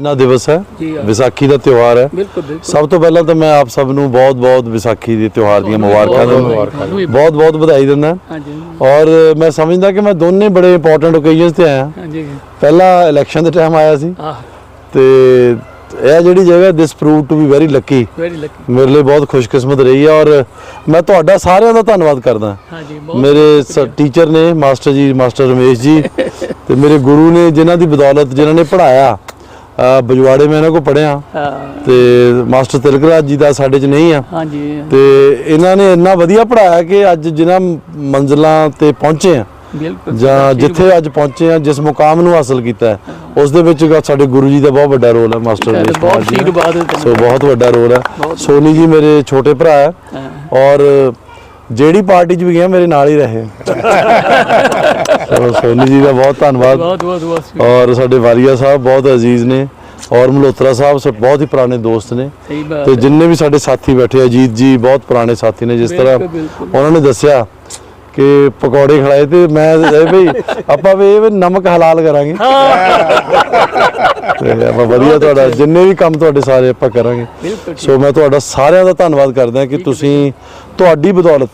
ਨਾ ਦਿਵਸ ਹੈ। ਵਿਸਾਖੀ ਦਾ ਤਿਉਹਾਰ ਹੈ। ਸਭ ਤੋਂ ਪਹਿਲਾਂ ਤਾਂ ਮੈਂ ਆਪ ਸਭ ਨੂੰ ਬਹੁਤ-ਬਹੁਤ ਵਿਸਾਖੀ ਦੇ ਤਿਉਹਾਰ ਦੀਆਂ ਮੁਬਾਰਕਾਂ ਦਿੰਦਾ। ਬਹੁਤ-ਬਹੁਤ ਵਧਾਈ ਦਿੰਦਾ। ਔਰ ਮੈਂ ਸਮਝਦਾ ਕਿ ਮੈਂ ਦੋਨੇ ਬੜੇ ਇੰਪੋਰਟੈਂਟ ਓਕੇਜਨਸ ਤੇ ਆਇਆ। ਪਹਿਲਾ ਇਲੈਕਸ਼ਨ ਦੇ ਟਾਈਮ ਆਇਆ ਸੀ। ਤੇ ਇਹ ਜਿਹੜੀ ਜਗ੍ਹਾ this prove to be very lucky ਮੇਰੇ ਲਈ ਬਹੁਤ ਖੁਸ਼ਕਿਸਮਤ ਰਹੀ ਹੈ ਔਰ ਮੈਂ ਤੁਹਾਡਾ ਸਾਰਿਆਂ ਦਾ ਧੰਨਵਾਦ ਕਰਦਾ। ਮੇਰੇ ਟੀਚਰ ਨੇ ਮਾਸਟਰ ਜੀ ਮਾਸਟਰ ਰਮੇਸ਼ ਜੀ ਤੇ ਮੇਰੇ ਗੁਰੂ ਨੇ ਜਿਨ੍ਹਾਂ ਦੀ ਬਦੌਲਤ ਜਿਨ੍ਹਾਂ ਨੇ ਪੜਾਇਆ ਬਜਵਾੜੇ ਮੈਂ ਇਹਨਾਂ ਕੋ ਪੜਿਆ ਤੇ ਮਾਸਟਰ ਤਿਲਕਰਾਜ ਜੀ ਦਾ ਸਾਡੇ ਚ ਨਹੀਂ ਆ। ਹਾਂਜੀ। ਤੇ ਇਹਨਾਂ ਨੇ ਇੰਨਾ ਵਧੀਆ ਪੜਾਇਆ ਕਿ ਅੱਜ ਜਿਨ੍ਹਾਂ ਮੰਜ਼ਲਾਂ ਤੇ ਪਹੁੰਚੇ ਆ। ਜਾਂ ਜਿੱਥੇ ਅੱਜ ਪਹੁੰਚੇ ਆ ਜਿਸ ਮੁਕਾਮ ਨੂੰ ਹਾਸਲ ਕੀਤਾ ਉਸ ਦੇ ਵਿੱਚ ਸਾਡੇ ਗੁਰੂ ਜੀ ਦਾ ਬਹੁਤ ਵੱਡਾ ਰੋਲ ਹੈ ਮਾਸਟਰ ਜੀ ਸੋ ਬਹੁਤ ਵੱਡਾ ਰੋਲ ਹੈ। ਸੋਨੀ ਜੀ ਮੇਰੇ ਛੋਟੇ ਭਰਾ ਹਾਂ। ਔਰ ਜਿਹੜੀ ਪਾਰਟੀ 'ਚ ਵੀ ਗਿਆ ਮੇਰੇ ਨਾਲ ਹੀ ਰਹੇ ਸੋ ਸੋਨੀ ਜੀ ਦਾ ਬਹੁਤ ਧੰਨਵਾਦ। ਬਹੁਤ ਬਹੁਤ ਬਹੁਤ ਔਰ ਸਾਡੇ ਵਾਲੀਆ ਸਾਹਿਬ ਬਹੁਤ ਅਜ਼ੀਜ਼ ਨੇ ਔਰ ਮਲਹੋਤਰਾ ਸਾਹਿਬ ਸਭ ਬਹੁਤ ਹੀ ਪੁਰਾਣੇ ਦੋਸਤ ਨੇ। ਤੇ। ਜਿੰਨੇ ਵੀ ਸਾਡੇ ਸਾਥੀ ਬੈਠੇ ਅਜੀਤ ਜੀ ਬਹੁਤ ਪੁਰਾਣੇ ਸਾਥੀ ਨੇ ਜਿਸ ਤਰ੍ਹਾਂ। ਉਹਨਾਂ ਨੇ ਦੱਸਿਆ ਕਿ ਪਕੌੜੇ ਖਿਲਾਏ ਤੇ ਮੈਂ ਇਹ ਵੀ ਆਪਾਂ ਵੀ ਇਹ ਨਮਕ ਹਲਾਲ ਕਰਾਂਗੇ। ਤੇ ਆਪਾਂ ਵਧੀਆ ਤੁਹਾਡਾ ਜਿੰਨੇ ਵੀ ਕੰਮ ਤੁਹਾਡੇ ਸਾਰੇ ਆਪਾਂ ਕਰਾਂਗੇ। ਸੋ ਮੈਂ ਤੁਹਾਡਾ ਸਾਰਿਆਂ ਦਾ ਧੰਨਵਾਦ ਕਰਦਾ ਕਿ ਤੁਸੀਂ ਤੁਹਾਡੀ ਬਦੌਲਤ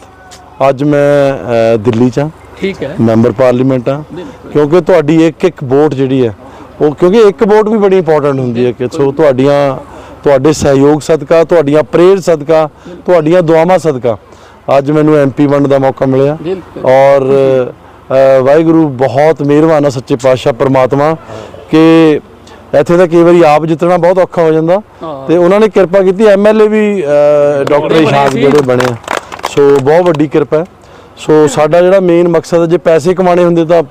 ਅੱਜ ਮੈਂ ਦਿੱਲੀ 'ਚ ਹਾਂ। ਠੀਕ ਹੈ। ਮੈਂਬਰ ਪਾਰਲੀਮੈਂਟ ਆ। ਕਿਉਂਕਿ ਤੁਹਾਡੀ ਇੱਕ ਇੱਕ ਵੋਟ ਜਿਹੜੀ ਹੈ ਉਹ ਕਿਉਂਕਿ ਇੱਕ ਵੋਟ ਵੀ ਬੜੀ ਇੰਪੋਰਟੈਂਟ ਹੁੰਦੀ ਹੈ ਕਿ ਸੋ ਤੁਹਾਡੀਆਂ ਤੁਹਾਡੇ ਸਹਿਯੋਗ ਸਦਕਾ ਤੁਹਾਡੀਆਂ ਪ੍ਰੇਰ ਸਦਕਾ ਤੁਹਾਡੀਆਂ ਦੁਆਵਾਂ ਸਦਕਾ। ਅੱਜ ਮੈਨੂੰ ਐਮਪੀ ਬਣਨ ਦਾ ਮੌਕਾ ਮਿਲਿਆ। ਔਰ ਵਾਹਿਗੁਰੂ ਬਹੁਤ ਮਿਹਰਬਾਨ ਆ ਸੱਚੇ ਪਾਤਸ਼ਾਹ ਪ੍ਰਮਾਤਮਾ ਕਿ ਇੱਥੇ ਤਾਂ ਕਈ ਵਾਰੀ ਆਪ ਜਿੱਤਣਾ ਬਹੁਤ ਔਖਾ ਹੋ ਜਾਂਦਾ। ਤੇ ਉਹਨਾਂ ਨੇ ਕਿਰਪਾ ਕੀਤੀ ਐਮਐਲਏ ਵੀ ਡਾਕਟਰ ਇਸ਼ਾਕ। ਜਿਹੜੇ ਬਣੇ। ਸੋ ਬਹੁਤ ਵੱਡੀ ਕਿਰਪਾ ਹੈ। ਸੋ ਸਾਡਾ ਜਿਹੜਾ ਮੇਨ ਮਕਸਦ ਹੈ ਜੇ ਪੈਸੇ ਕਮਾਣੇ ਹੁੰਦੇ ਤਾਂ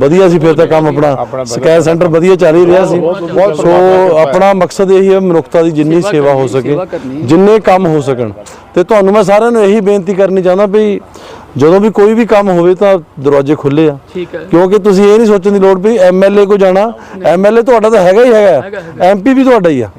ਵਧੀਆ ਸੀ ਫਿਰ ਤਾਂ ਕੰਮ ਆਪਣਾ ਸਕੈਨ ਸੈਂਟਰ ਵਧੀਆ ਚੱਲ ਹੀ ਰਿਹਾ ਸੀ। ਸੋ ਆਪਣਾ ਮਕਸਦ ਇਹੀ ਹੈ ਮਨੁੱਖਤਾ ਦੀ ਜਿੰਨੀ ਸੇਵਾ ਹੋ ਸਕੇ। ਜਿੰਨੇ ਕੰਮ ਹੋ ਸਕਣ। ਤੇ ਤੁਹਾਨੂੰ ਮੈਂ ਸਾਰਿਆਂ ਨੂੰ ਇਹੀ ਬੇਨਤੀ ਕਰਨੀ ਚਾਹੁੰਦਾ ਵੀ ਜਦੋਂ ਵੀ ਕੋਈ ਵੀ ਕੰਮ ਹੋਵੇ ਤਾਂ ਦਰਵਾਜ਼ੇ ਖੁੱਲੇ ਆ। ਕਿਉਂਕਿ ਤੁਸੀਂ ਇਹ ਨਹੀਂ ਸੋਚਣ ਦੀ ਲੋੜ ਵੀ ਐਮਐਲਏ ਕੋ ਜਾਣਾ ਐਮਐਲਏ ਤੁਹਾਡਾ ਤਾਂ ਹੈਗਾ ਹੀ ਹੈਗਾ। ਐਮਪੀ ਵੀ ਤੁਹਾਡਾ ਹੀ ਆ।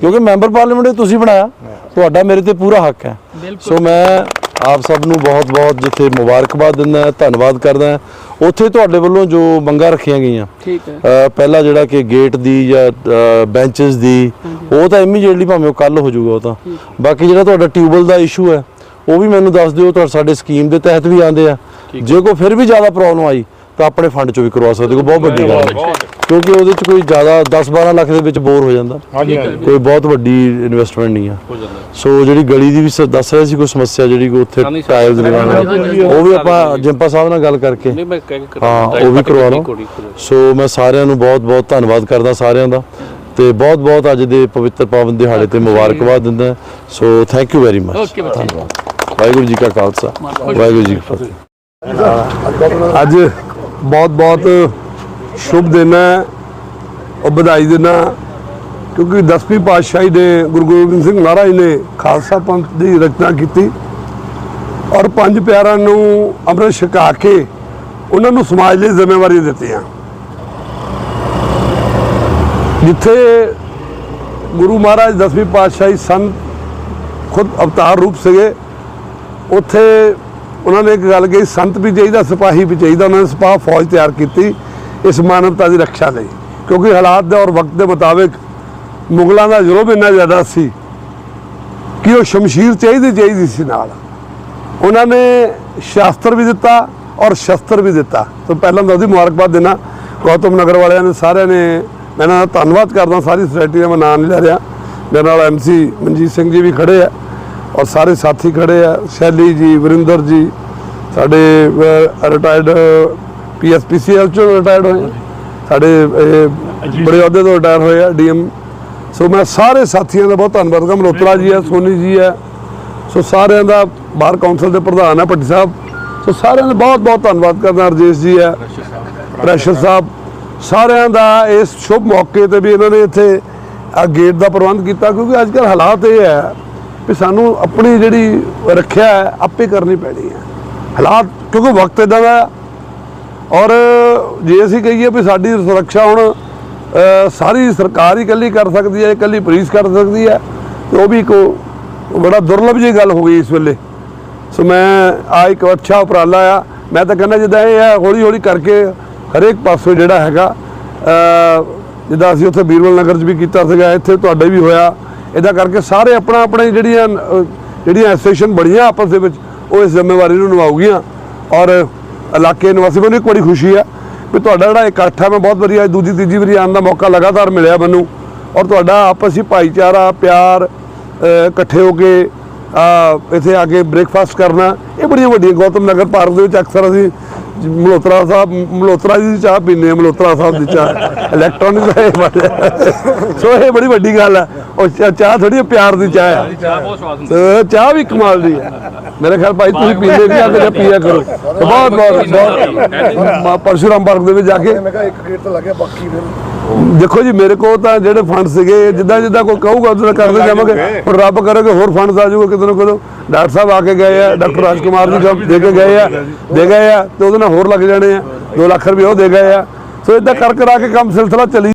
ਕਿਉਂਕਿ ਮੈਂਬਰ ਪਾਰਲੀਮੈਂਟ ਤੁਸੀਂ ਬਣਾਇਆ ਤੁਹਾਡਾ ਮੇਰੇ ਤੇ ਪੂਰਾ ਹੱਕ ਹੈ। ਸੋ ਮੈਂ ਆਪ ਸਭ ਨੂੰ ਬਹੁਤ-ਬਹੁਤ ਜਿੱਥੇ ਮੁਬਾਰਕਬਾਦ ਦਿੰਦਾ ਧੰਨਵਾਦ ਕਰਦਾ ਉੱਥੇ ਤੁਹਾਡੇ ਵੱਲੋਂ ਜੋ ਮੰਗਾਂ ਰੱਖੀਆਂ ਗਈਆਂ ਠੀਕ ਹੈ। ਪਹਿਲਾ ਜਿਹੜਾ ਕਿ ਗੇਟ ਦੀ ਜਾਂ ਬੈਂਚਸ ਦੀ ਉਹ ਤਾਂ ਇਮੀਡੀਏਟਲੀ ਭਾਵੇਂ ਉਹ ਕੱਲ ਹੋ ਜਾਊਗਾ ਉਹ ਤਾਂ। ਬਾਕੀ ਜਿਹੜਾ ਤੁਹਾਡਾ ਟਿਊਬਲ ਦਾ ਇਸ਼ੂ ਹੈ ਉਹ ਵੀ ਮੈਨੂੰ ਦੱਸ ਦਿਓ ਤੁਹਾਡੇ ਸਾਡੇ ਸਕੀਮ ਦੇ ਤਹਿਤ ਵੀ ਆਉਂਦੇ ਆ। ਜੇ ਕੋਈ ਫਿਰ ਵੀ ਜ਼ਿਆਦਾ ਪ੍ਰੋਬਲਮ ਆਈ ਤਾਂ ਆਪਣੇ ਫੰਡ ਚੋਂ ਵੀ ਕਰਵਾ ਸਕਦੇ ਹੋ ਬਹੁਤ ਵੱਡੀ ਗੱਲ ਹੈ। ਕਿਉਂਕਿ ਉਹਦੇ ਚ ਕੋਈ ਜ਼ਿਆਦਾ 10-12 ਲੱਖ ਦੇ ਵਿੱਚ ਬੋਰ ਹੋ ਜਾਂਦਾ। ਕੋਈ ਬਹੁਤ ਵੱਡੀ ਇਨਵੈਸਟਮੈਂਟ ਨਹੀਂ ਆ। ਸੋ ਜਿਹੜੀ ਗਲੀ ਦੀ ਵੀ ਦੱਸ ਰਿਹਾ ਸੀ ਕੋਈ ਸਮੱਸਿਆ ਜਿਹੜੀ ਕੋਈ ਉੱਥੇ ਟਾਇਲਸ ਦੀ ਲਗਾਉਣੀ ਉਹ ਵੀ ਆਪਾਂ ਜਿੰਪਾ ਸਾਹਿਬ ਨਾਲ ਗੱਲ ਕਰਕੇ ਨਹੀਂ ਮੈਂ ਕਹਿ ਕੇ ਹਾਂ ਉਹ ਵੀ ਕਰਵਾ ਲਓ। ਸੋ ਮੈਂ ਸਾਰਿਆਂ ਨੂੰ ਬਹੁਤ ਬਹੁਤ ਧੰਨਵਾਦ ਕਰਦਾ ਸਾਰਿਆਂ ਦਾ। ਤੇ ਬਹੁਤ ਬਹੁਤ ਅੱਜ ਦੇ ਪਵਿੱਤਰ ਪਾਵਨ ਦਿਹਾੜੇ ਤੇ ਮੁਬਾਰਕਬਾਦ ਦਿੰਦਾ so thank you very much ਬੱਚੇ। ਵਾਹਿਗੁਰੂ ਜੀ ਕਾ ਖਾਲਸਾ। ਵਾਹਿਗੁਰੂ ਜੀ ਕੀ ਫਤਿਹ। ਅੱਜ ਬਹੁਤ ਬਹੁਤ ਸ਼ੁਭ ਦਿਨ ਹੈ ਉਹ ਵਧਾਈ ਦੇਣਾ ਕਿਉਂਕਿ ਦਸਵੀਂ ਪਾਤਸ਼ਾਹੀ ਨੇ ਗੁਰੂ ਗੋਬਿੰਦ ਸਿੰਘ ਮਹਾਰਾਜ ਨੇ ਖਾਲਸਾ ਪੰਥ ਦੀ ਰਚਨਾ ਕੀਤੀ ਔਰ ਪੰਜ ਪਿਆਰਾਂ ਨੂੰ ਅੰਮ੍ਰਿਤ ਛਕਾ ਕੇ ਉਹਨਾਂ ਨੂੰ ਸਮਾਜ ਲਈ ਜ਼ਿੰਮੇਵਾਰੀ ਦਿੱਤੀਆਂ ਜਿੱਥੇ ਗੁਰੂ ਮਹਾਰਾਜ ਦਸਵੀਂ ਪਾਤਸ਼ਾਹੀ ਸੰਤ ਖੁਦ ਅਵਤਾਰ ਰੂਪ ਸੀਗੇ, ਉੱਥੇ ਉਹਨਾਂ ਨੇ ਇੱਕ ਗੱਲ ਕਹੀ, ਸੰਤ ਵੀ ਚਾਹੀਦਾ, ਸਿਪਾਹੀ ਵੀ ਚਾਹੀਦਾ। ਉਹਨਾਂ ਨੇ ਸਿਪਾਹ ਫੌਜ ਤਿਆਰ ਕੀਤੀ ਇਸ ਮਾਨਵਤਾ ਦੀ ਰੱਖਿਆ ਲਈ। ਕਿਉਂਕਿ ਹਾਲਾਤ ਦੇ ਔਰ ਵਕਤ ਦੇ ਮੁਤਾਬਿਕ ਮੁਗਲਾਂ ਦਾ ਜ਼ੁਲਮ ਇੰਨਾ ਜ਼ਿਆਦਾ ਸੀ ਕਿ ਉਹ ਸ਼ਮਸ਼ੀਰ ਚਾਹੀਦੀ ਚਾਹੀਦੀ ਸੀ ਨਾਲ। ਉਹਨਾਂ ਨੇ ਸ਼ਾਸਤਰ ਵੀ ਦਿੱਤਾ ਔਰ ਸ਼ਸਤਰ ਵੀ ਦਿੱਤਾ। ਤੋਂ ਪਹਿਲਾਂ ਤਾਂ ਉਹਦੀ ਮੁਬਾਰਕਬਾਦ ਦੇਣਾ। ਗੌਤਮ ਨਗਰ ਵਾਲਿਆਂ ਨੇ ਸਾਰਿਆਂ ਨੇ ਮੈਂ ਇਹਨਾਂ ਦਾ ਧੰਨਵਾਦ ਕਰਦਾ। ਸਾਰੀ ਸੁਸਾਇਟੀ ਦਾ ਮੈਂ ਨਾਮ ਨਹੀਂ ਲੈ ਰਿਹਾ। ਮੇਰੇ ਨਾਲ ਐਮਸੀ ਮਨਜੀਤ ਸਿੰਘ ਜੀ ਵੀ ਖੜੇ ਆ। ਔਰ ਸਾਰੇ ਸਾਥੀ ਖੜੇ ਆ, ਸ਼ੈਲੀ ਜੀ, ਵਰਿੰਦਰ ਜੀ, ਸਾਡੇ ਰਿਟਾਇਰਡ ਪੀਐਸਪੀਸੀਐਲ ਚੋਂ ਰਿਟਾਇਰਡ ਹੋਏ ਸਾਡੇ, ਇਹ, ਬੜੇ ਅਹੁਦੇ ਤੋਂ ਰਿਟਾਇਰ ਹੋਏ ਆ ਡੀਐਮ ਸੋ ਮੈਂ ਸਾਰੇ ਸਾਥੀਆਂ ਦਾ ਬਹੁਤ ਧੰਨਵਾਦ ਕਰਦਾ। ਮਲੋਤਰਾ ਜੀ ਹੈ, ਸੋਨੀ ਜੀ ਹੈ। ਸੋ ਸਾਰਿਆਂ ਦਾ ਬਾਰ ਕੌਂਸਲ ਦੇ ਪ੍ਰਧਾਨ ਹੈ, ਭੱਟੀ ਸਾਹਿਬ। ਸੋ ਸਾਰਿਆਂ ਦਾ ਬਹੁਤ ਬਹੁਤ ਧੰਨਵਾਦ ਕਰਦਾ ਰਜੇਸ਼ ਜੀ ਹੈ, ਪ੍ਰੈਸ਼ਰ ਸਾਹਿਬ। ਸਾਰਿਆਂ ਦਾ ਇਸ ਸ਼ੁਭ ਮੌਕੇ ਤੇ ਵੀ ਇਹਨਾਂ ਨੇ ਇੱਥੇ ਆ ਗੇਟ ਦਾ ਪ੍ਰਬੰਧ ਕੀਤਾ, ਕਿਉਂਕਿ ਅੱਜ ਕੱਲ੍ਹ ਹਾਲਾਤ ਇਹ ਹੈ ਵੀ ਸਾਨੂੰ ਆਪਣੀ ਜਿਹੜੀ ਰੱਖਿਆ ਹੈ, ਆਪੇ ਕਰਨੀ ਪੈਣੀ ਹੈ। ਹਾਲਾਤ, ਕਿਉਂਕਿ ਵਕਤ ਇਦਾਂ ਦਾ ਹੈ। ਔਰ ਜੇ ਅਸੀਂ ਕਹੀਏ ਵੀ ਸਾਡੀ ਸੁਰੱਖਿਆ ਹੁਣ ਸਾਰੀ ਸਰਕਾਰ ਹੀ ਇਕੱਲੀ ਕਰ ਸਕਦੀ ਹੈ, ਇਕੱਲੀ ਪੁਲਿਸ ਕਰ ਸਕਦੀ ਹੈ, ਤੇ ਉਹ ਵੀ ਇੱਕ ਬੜਾ ਦੁਰਲਭ ਜਿਹੀ ਗੱਲ ਹੋ ਗਈ ਇਸ ਵੇਲੇ। ਸੋ ਮੈਂ ਆ ਇੱਕ ਅੱਛਾ ਉਪਰਾਲਾ ਆ। ਮੈਂ ਤਾਂ ਕਹਿੰਦਾ ਜਿੱਦਾਂ ਇਹ ਹੈ ਹੌਲੀ ਹੌਲੀ ਕਰਕੇ ਹਰੇਕ ਪਾਸੋਂ ਜਿਹੜਾ ਹੈਗਾ ਜਿੱਦਾਂ ਅਸੀਂ ਉੱਥੇ ਬੀਰਬਲ ਨਗਰ 'ਚ ਵੀ ਕੀਤਾ ਸੀਗਾ, ਇੱਥੇ ਤੁਹਾਡੇ ਵੀ ਹੋਇਆ। ਇਹਦਾ ਕਰਕੇ ਸਾਰੇ ਆਪਣਾ ਆਪਣੇ ਜਿਹੜੀਆਂ ਜਿਹੜੀਆਂ ਐਸੋਸੀਏਸ਼ਨ ਬਣੀਆਂ ਆਪਸ ਦੇ ਵਿੱਚ, ਉਹ ਇਸ ਜ਼ਿੰਮੇਵਾਰੀ ਨੂੰ ਨਿਭਾਉਗੀਆਂ। ਔਰ ਇਲਾਕੇ ਨਿਵਾਸੀ ਮੈਨੂੰ ਇੱਕ ਬੜੀ ਖੁਸ਼ੀ ਹੈ ਵੀ ਤੁਹਾਡਾ ਜਿਹੜਾ ਇਕੱਠ ਹੈ, ਮੈਂ ਬਹੁਤ ਵਧੀਆ ਦੂਜੀ, ਤੀਜੀ ਵਾਰੀ ਆਉਣ ਦਾ ਮੌਕਾ ਲਗਾਤਾਰ ਮਿਲਿਆ ਮੈਨੂੰ। ਔਰ ਤੁਹਾਡਾ ਆਪਸੀ ਭਾਈਚਾਰਾ, ਪਿਆਰ ਇਕੱਠੇ ਹੋ ਕੇ ਇੱਥੇ ਆ ਕੇ ਬ੍ਰੇਕਫਾਸਟ ਕਰਨਾ, ਇਹ ਬੜੀਆਂ ਵੱਡੀਆਂ ਗੌਤਮ ਨਗਰ ਪਾਰਕ ਦੇ ਵਿੱਚ ਅਕਸਰ ਅਸੀਂ ਮਲਹੋਤਰਾ ਸਾਹਿਬ ਮਲਹੋਤਰਾ ਜੀ ਦੀ ਚਾਹ ਪੀਂਦੇ ਹਾਂ ਮਲਹੋਤਰਾ ਸਾਹਿਬ ਦੀ ਚਾਹ। ਇਲੈਕਟ੍ਰੋਨਿਕ ਦਾ ਇਹ ਬੜਾ- ਸੋ ਇਹ ਬੜੀ ਵੱਡੀ ਗੱਲ ਹੈ ਉਹ ਚਾਹ ਥੋੜੀ ਪਿਆਰ ਦੀ ਚਾਹ ਹੈ ਚਾਹ ਬਹੁਤ ਸਵਾਦ ਹੁੰਦੀ ਤੇ ਚਾਹ ਵੀ ਕਮਾਲ ਦੀ ਹੈ ਮੇਰੇ ਖਿਆਲ ਭਾਈ ਤੁਸੀਂ ਪੀਂਦੇ ਨਹੀਂ ਆ ਤੇ ਪੀਆ ਕਰੋ। ਬਹੁਤ ਬਹੁਤ। ਬਹੁਤ ਮਾ- ਪਰਸ਼ੁਰਾਮ ਪਾਰਕ ਦੇ ਵਿੱਚ ਜਾ ਕੇ। ਮੈਂ ਕਿਹਾ ਇੱਕ ਗੇਟ ਤਾਂ ਲੱਗਿਆ ਬਾਕੀ ਫਿਰ। ਦੇਖੋ ਜੀ ਮੇਰੇ ਕੋਲ ਤਾਂ ਜਿਹੜੇ ਫੰਡ ਸੀਗੇ ਜਿੱਦਾਂ ਜਿੱਦਾਂ ਕੋਈ ਕਹੂਗਾ ਉਦੋਂ ਕਰਦੇ ਜਾਵਾਂਗੇ। ਹੁਣ ਰੱਬ ਕਰੇ ਕਿ ਹੋਰ ਫੰਡਸ ਆ ਜਾਊਗਾ ਕਿਤੇ ਨਾ ਕਿਤੇ। ਡਾਕਟਰ ਸਾਹਿਬ ਆ ਕੇ ਗਏ ਆ ਡਾਕਟਰ ਰਾਜਕੁਮਾਰ ਜੀ ਕੰਮ ਦੇ ਕੇ ਗਏ ਆ ਦੇ ਗਏ ਆ ਤੇ ਉਹਦੇ ਨਾਲ ਹੋਰ ਲੱਗ ਜਾਣੇ ਆ। 2 ਲੱਖ ਰੁਪਏ ਉਹ ਦੇ ਗਏ ਆ। ਸੋ ਇਦਾਂ ਕਰ ਕਰਾ ਕੇ ਕੰਮ ਸਿਲਸਿਲਾ ਚੱਲੀ